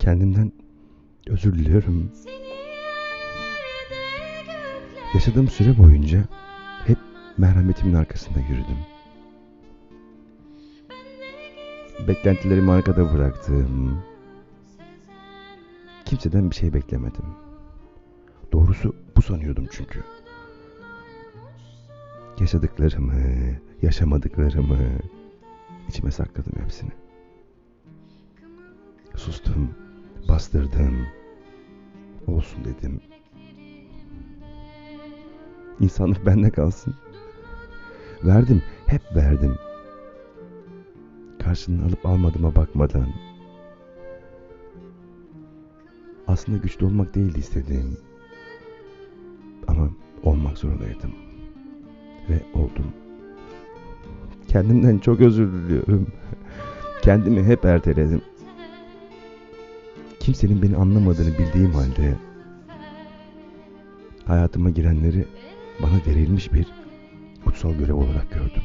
Kendimden özür diliyorum. Yaşadığım süre boyunca hep merhametimin arkasında yürüdüm. Beklentilerimi arkada bıraktım. Kimseden bir şey beklemedim. Doğrusu bu sanıyordum çünkü. Yaşadıklarımı, yaşamadıklarımı içime sakladım hepsini. Sustum, bastırdım. Olsun dedim. İnsanlık bende kalsın. Verdim, hep verdim. Karşılığını alıp almadığıma bakmadan. Aslında güçlü olmak değildi istediğim. Ama olmak zorundaydım. Ve oldum. Kendimden çok özür diliyorum. Kendimi hep erteledim. Kimsenin beni anlamadığını bildiğim halde hayatıma girenleri bana verilmiş bir kutsal görev olarak gördüm.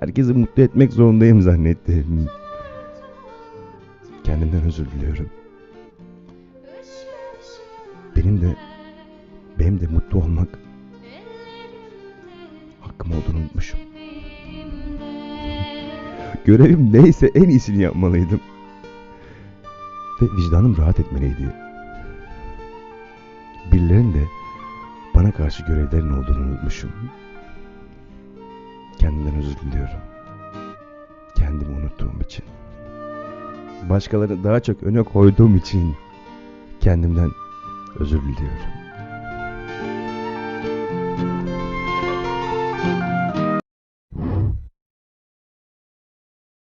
Herkesi mutlu etmek zorundayım zannettim. Kendimden özür diliyorum. Benim de benim de mutlu olmak hakkım olduğunu unutmuşum. Görevim neyse en iyisini yapmalıydım. Ve vicdanım rahat etmeliydi. Birilerinin de bana karşı görevlerin olduğunu unutmuşum. Kendimden özür diliyorum. Kendimi unuttuğum için. Başkalarını daha çok öne koyduğum için kendimden özür diliyorum.